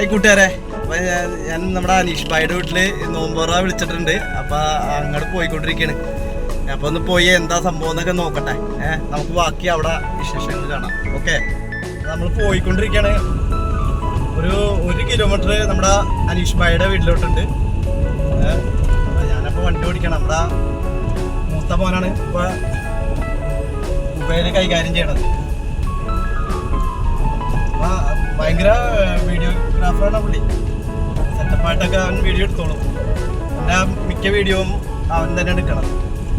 Hi കൂട്ടുകാരെ. ഞാൻ- നമ്മുടെ അനീഷ് ഭായിയുടെ വീട്ടിൽ നോമ്പോറ വിളിച്ചിട്ടുണ്ട്. അപ്പൊ അങ്ങോട്ട് പോയിക്കൊണ്ടിരിക്കുകയാണ് അപ്പൊ ഒന്ന് പോയി എന്താ സംഭവം എന്നൊക്കെ നോക്കട്ടെ. ഏഹ് നമുക്ക് ബാക്കി അവിടെ വിശേഷങ്ങൾ കാണാം. ഓക്കെ. നമ്മൾ പോയിക്കൊണ്ടിരിക്കുകയാണ് ഒരു ഒരു കിലോമീറ്റർ നമ്മുടെ അനീഷ് ഭായിയുടെ വീട്ടിലോട്ടുണ്ട്. ഞാനപ്പോ വണ്ടി ഓടിക്കണം. നമ്മുടെ മൂത്ത മോനാണ് ഇപ്പൊ മൊബൈൽ കൈകാര്യം ചെയ്യണത്. ഭയങ്കര വീഡിയോഗ്രാഫറാണ് പുള്ളി. സെറ്റപ്പായിട്ടൊക്കെ അവൻ വീഡിയോ എടുത്തോളും. എന്റെ മിക്ക വീഡിയോയും അവൻ തന്നെ എടുക്കണം.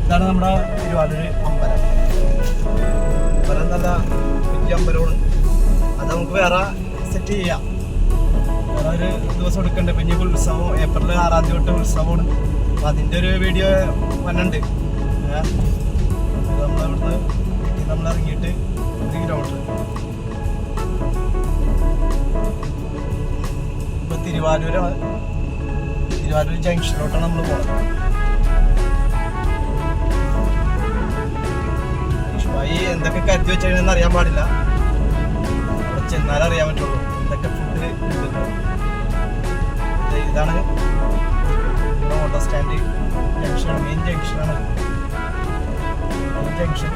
ഇതാണ് നമ്മുടെ തിരുവാതിര അമ്പലം. അമ്പലം നല്ല വലിയ അമ്പലമാണ് അത് നമുക്ക് വേറെ സെറ്റ് ചെയ്യാം. വേറെ ഒരു ദിവസം എടുക്കണ്ട്? പിന്നെ ഉത്സവം ഏപ്രിൽ ആറാം തീയതി തൊട്ട് ഉത്സവമാണ്. അപ്പം അതിന്റെ ഒരു വീഡിയോ വന്നുണ്ട് നമ്മളവിടുന്ന് ഇറങ്ങിയിട്ട് ഒരു കിലോമീറ്റർ ഇപ്പൊ തിരുവാരൂര തിരുവാരൂർ ജംഗ്ഷനിലോട്ടാണ് നമ്മൾ പോകുന്നത് ഈ എന്തൊക്കെ കരുതി വെച്ചാൽ അറിയാൻ പാടില്ല. ചെന്നാലേ അറിയാൻ പറ്റുള്ളൂ എന്തൊക്കെ ഫുഡ് ഇതാണ് ഓട്ടോ സ്റ്റാൻഡ് ജംഗ്ഷനാണ് മെയിൻ ജംഗ്ഷനാണ്. ജംഗ്ഷൻ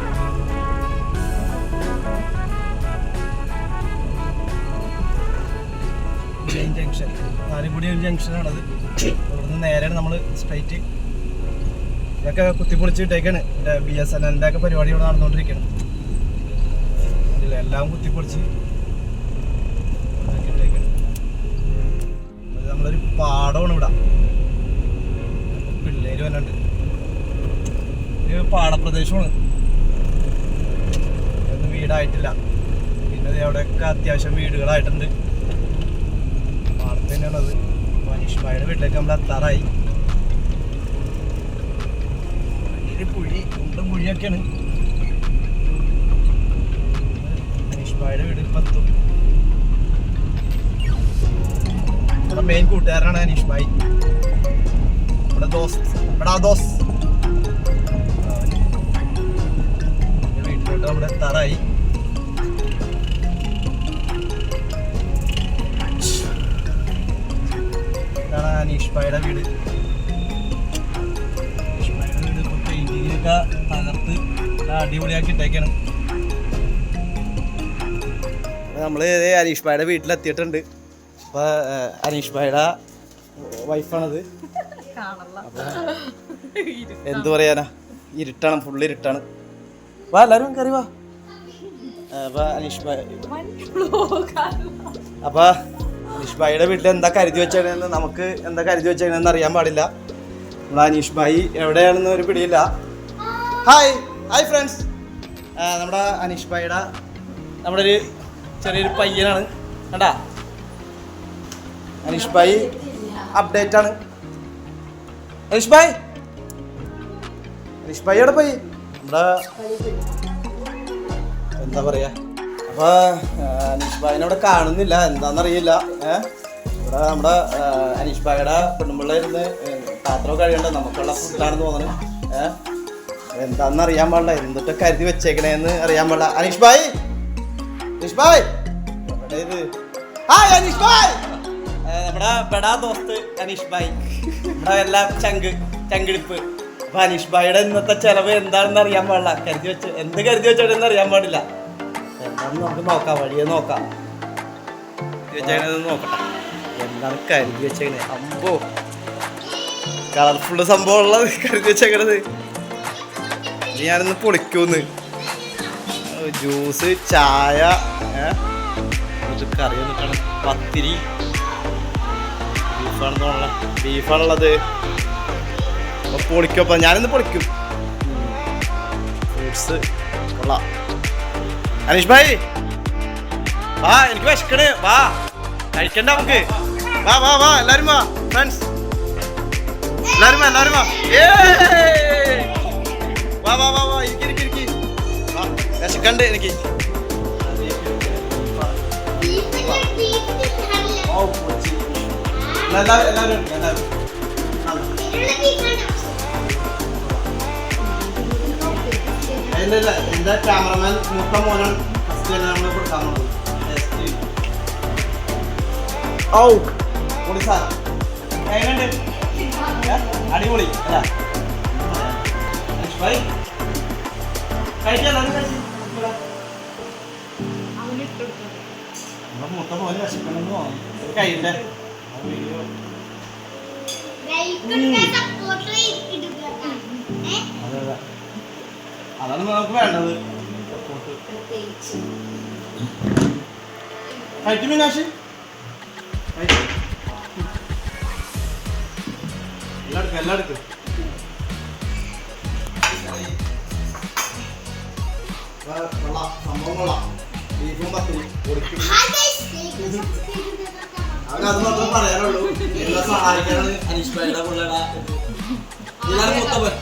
മെയിൻ ജംഗ്ഷൻ നാലുകൂടി ഒരു ജംഗ്ഷനാണത് അവിടുന്ന് നേരെയാണ് നമ്മൾ സ്ട്രൈറ്റ് ഇതൊക്കെ കുത്തിപ്പൊളിച്ച് ഇട്ടേക്കാണ് ബി എസ് എൻ എന്റെ ഒക്കെ പരിപാടി ഇവിടെ നടന്നുകൊണ്ടിരിക്കണം ഇതില്ല എല്ലാം കുത്തിപ്പൊളിച്ച് നമ്മളൊരു പാടമാണ് ഇവിടെ. പിള്ളേര് വന്നുണ്ട് ഇത് പാടപ്രദേശമാണ്. ഇതൊന്നും വീടായിട്ടില്ല. പിന്നെ അവിടെയൊക്കെ അത്യാവശ്യം വീടുകളായിട്ടുണ്ട്. പാടത്ത് തന്നെയാണത് മനുഷ്യമായുടെ വീട്ടിലേക്ക് നമ്മൾ എത്താറായി. വലിയൊരു കുണ്ടും കുഴിയൊക്കെയാണ് മനുഷ്യമായുടെ വീട് ഇപ്പം എത്തും. നമ്മുടെ മെയിൻ കൂട്ടുകാരനാണ് അനീഷ് ഭായി. ദോസ്ത് നമ്മുടെ ആ ദോസ്. വീട്ടിലോട്ട് നമ്മുടെ എത്താറായി. ഇതാണ് അനീഷ് ഭായിയുടെ വീട്. അനീഷ് ഭായിയുടെ വീട് ഇപ്പോൾ പെയിന്റിങ്ങൊക്കെ തകർത്ത് അടിപൊളിയാക്കി ഇട്ടേക്കാണ് നമ്മൾ അനീഷ് ഭായിയുടെ വീട്ടിലെത്തിയിട്ടുണ്ട്. അപ്പോൾ അനീഷ് ഭായുടെ വൈഫാണത് എന്തു പറയാനാ? ഇരുട്ടാണ് ഫുള്ള് ഇരുട്ടാണ്. വാ എല്ലാവരും കയറി വാ. അപ്പൊ അനീഷ് ഭായ് അപ്പൊ അനീഷ് വീട്ടിൽ എന്താ കരുതി വെച്ചേക്കണെന്ന് നമുക്ക് എന്താ കരുതി വെച്ചേക്കണെന്ന് അറിയാൻ പാടില്ല. നമ്മൾ അനീഷ് ഭായി എവിടെയാണെന്ന് ഒരു പിടിയില്ല. ഹായ് ഹായ് ഫ്രണ്ട്സ് നമ്മുടെ അനീഷ് ഭായിയുടെ നമ്മുടെ ഒരു ചെറിയൊരു പയ്യനാണ്. കണ്ടാ? അനീഷ് ഭായി അപ്ഡേറ്റ് ആണ്. അനീഷ് ഭായ് അനീഷ് ഭായി എവിടെ പോയി? നമ്മുടെ എന്താ പറയാ? അപ്പൊ അനീഷ് ഭായിനെ ഇവിടെ കാണുന്നില്ല. എന്താണെന്നറിയില്ല ഏഹ് ഇവിടെ നമ്മുടെ അനീഷ് ഭായിയുടെ പെണ്ണുമ്പിള്ള ഇരുന്ന് പാത്രം കഴിയണ്ട നമുക്കുള്ള ഫുഡാണെന്ന് തോന്നുന്നു ഏഹ് എന്താണെന്ന് അറിയാൻ പാടില്ല. എന്തൊക്കെ കരുതി വെച്ചേക്കണേന്ന് അറിയാൻ പാടില്ല. അനീഷ് ഭായ് അനീഷ് ഭായ് ഹായ് അനീഷ് ഭായ് നമ്മുടെ ബഡാ ദോസ്ത് അനീഷ് ഭായ് നമ്മുടെ എല്ലാം ചങ്ക് ചങ്കിടിപ്പ്. അപ്പൊ അനീഷ് ഭായിയുടെ ഇന്നത്തെ ചെലവ് എന്താണെന്ന് അറിയാൻ പാടില്ല. കരുതി വെച്ച് എന്ത് കരുതി വെച്ചോടെന്ന് അറിയാൻ പാടില്ല. എന്താണെന്ന് നമുക്ക് നോക്കാം വഴിയെ നോക്കാം. നോക്കട്ടെ. എന്താണ് കരുതി വെച്ചേക്കണേ? അമ്പോ കളർഫുള്ള് സംഭവം ഉള്ള കരുതി വെച്ചേക്കണത്. ഞാനൊന്ന് പൊളിക്കൂന്ന് ജ്യൂസ് ചായ? എന്നിട്ട് കറി വന്നിട്ടാണ്. പത്തിരി. ബീഫാണ് തോന്നണ. ബീഫാണുള്ളത്. അപ്പൊ പൊളിക്കപ്പം ഞാനിന്ന് പൊളിക്കും. ഫ്രൂട്ട്സ് കൊള്ളാം. അനീഷ് ഭായി. വാ എനിക്ക് വിശക്കണ്. വാ. കഴിക്കണ്ട നമുക്ക്. വാ വാ വാ എല്ലാരും വാ ഫ്രണ്ട്സ് എല്ലാരും വാ എല്ലാരും വാ! വാ വാ വാ വാ ഇരിക്കി ഇരിക്കി ഇരിക്കി. വാ വിശക്കണ്ട് എനിക്ക്. എല്ലാവരും എല്ലാവരും എല്ലാവരും അതിന്റെ ഇല്ല, ക്യാമറമാൻ മൊത്തം മോനാണ് ഫസ്റ്റ് തന്നെ നമ്മൾ കൊടുക്കാൻ പോകുന്നത്. ഔ പൊളി സാധനം എങ്ങനെയുണ്ട്? അടിപൊളി അല്ല? ഭായി കഴിക്കാൻ മൂത്ത പോലെ വിശക്കണമെന്ന് തോന്നുന്നു. കഴിയണ്ടേ അതാണ് നമുക്ക് വേണ്ടത്. മീനാശി കൊള്ളാം. സംഭവം കൊള്ളാം. ബീഫും പത്തിരി. പൊളിക്കും അവന് അത് മാത്രം പറയാനുള്ളൂ. എല്ലാം സഹായിക്കാനാണ് അനീഷ് പിള്ളേടാ പിള്ളേടെ ഇതാണ് മൂത്തവൻ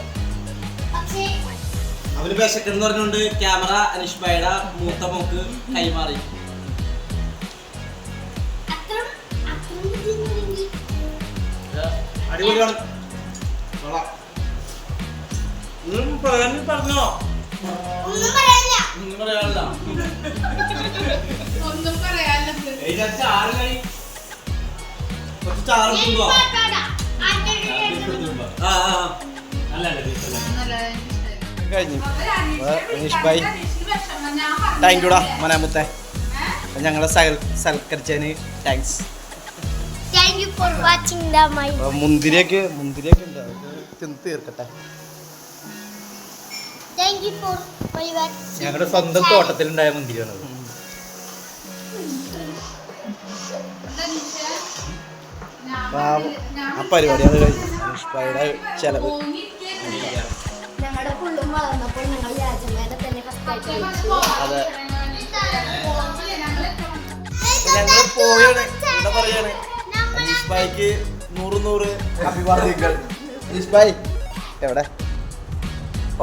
അവന് വിശക്കെന്ന് പറഞ്ഞുകൊണ്ട് ക്യാമറ അനീഷ് ഭായിയുടെ മൂത്ത മോക്ക് കൈമാറി. അടിപൊളിയാണ്. പറഞ്ഞോ? ഒന്നും പറയാനില്ല. ഒന്നും പറയാനില്ല. ഒന്നും കുറച്ച് ചാറ് ആ ആ, അല്ല നല്ല കഴിഞ്ഞു. അനീഷ് ഭായ് താങ്ക് യുടാ മനാമുത്തെ ഞങ്ങളെ സൽക്കരിച്ചതിന് താങ്ക്സ് മുന്തിരിയൊക്കെ മുന്തിരിയൊക്കെ ഉണ്ട്. തിന്ന് തീർക്കട്ടെ. ഞങ്ങളുടെ സ്വന്തം തോട്ടത്തിലുണ്ടായ മുന്തിരിയാണത്. ആ പരിപാടി അത് കഴിഞ്ഞു. ചെലവ്. ഞങ്ങളുടെ പുള്ളും വളർന്നപ്പോൾ ഞങ്ങൾ രാജമേനെ തന്നെ അതെ. ഞങ്ങൾ എന്താ പറയാണ്? നൂറ് നൂറ് എവിടെ?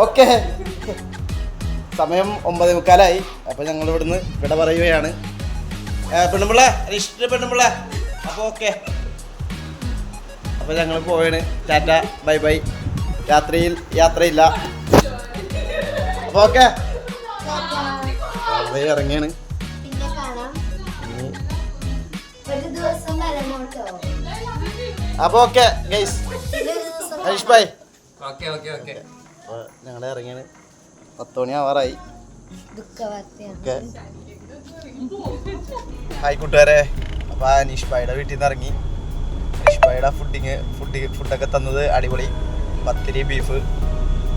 ഓക്കെ. സമയം ഒമ്പത് മുക്കാലായി. അപ്പോൾ ഞങ്ങൾ ഇവിടുന്ന് ഇവിടെ പറയുകയാണ്. പെണ്ണുമ്പിള്ള രജിസ്റ്റർ പെണ്ണുമ്പിള്ള. അപ്പോൾ ഓക്കെ. അപ്പോൾ ഞങ്ങൾ പോവാണ്. Tata bye bye. രാത്രിയിൽ യാത്രയില്ല. അപ്പൊ ഓക്കെ. ഇറങ്ങിയാണ്. അപ്പൊ ഒരു ദിവസം വരണോട്ടോ അപ്പോൾ okay guys Harish bhai. Okay okay okay. അപ്പോൾ ഞങ്ങൾ ഇറങ്ങിയാണ്. പത്ത് മണി ആവാറായി. ഹായ് കൂട്ടുകാരെ. അപ്പൊ അനീഷ് ഭായിയുടെ വീട്ടിൽ നിന്ന് ഇറങ്ങി. അനീഷ് ഭായിയുടെ ഫുഡിങ് ഫുഡ് ഫുഡൊക്കെ തന്നത് അടിപൊളി. പത്തിരി ബീഫ്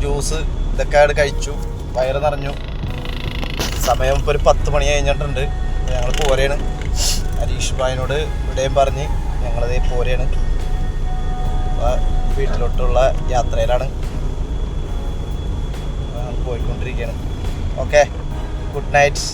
ജ്യൂസ് ഇതൊക്കെ അവിടെ കഴിച്ചു. വയറ് നിറഞ്ഞു. സമയം ഇപ്പോൾ ഒരു പത്ത് മണി കഴിഞ്ഞിട്ടുണ്ട്. ഞങ്ങൾ പോരെയാണ് ഹരീഷ് ഭായിനോട് ഇവിടെയും പറഞ്ഞ് ഞങ്ങളതേ പോരെയാണ് വീട്ടിലോട്ടുള്ള യാത്രയിലാണ്. പോയിക്കൊണ്ടിരിക്കുകയാണ് ഓക്കെ ഗുഡ് നൈറ്റ്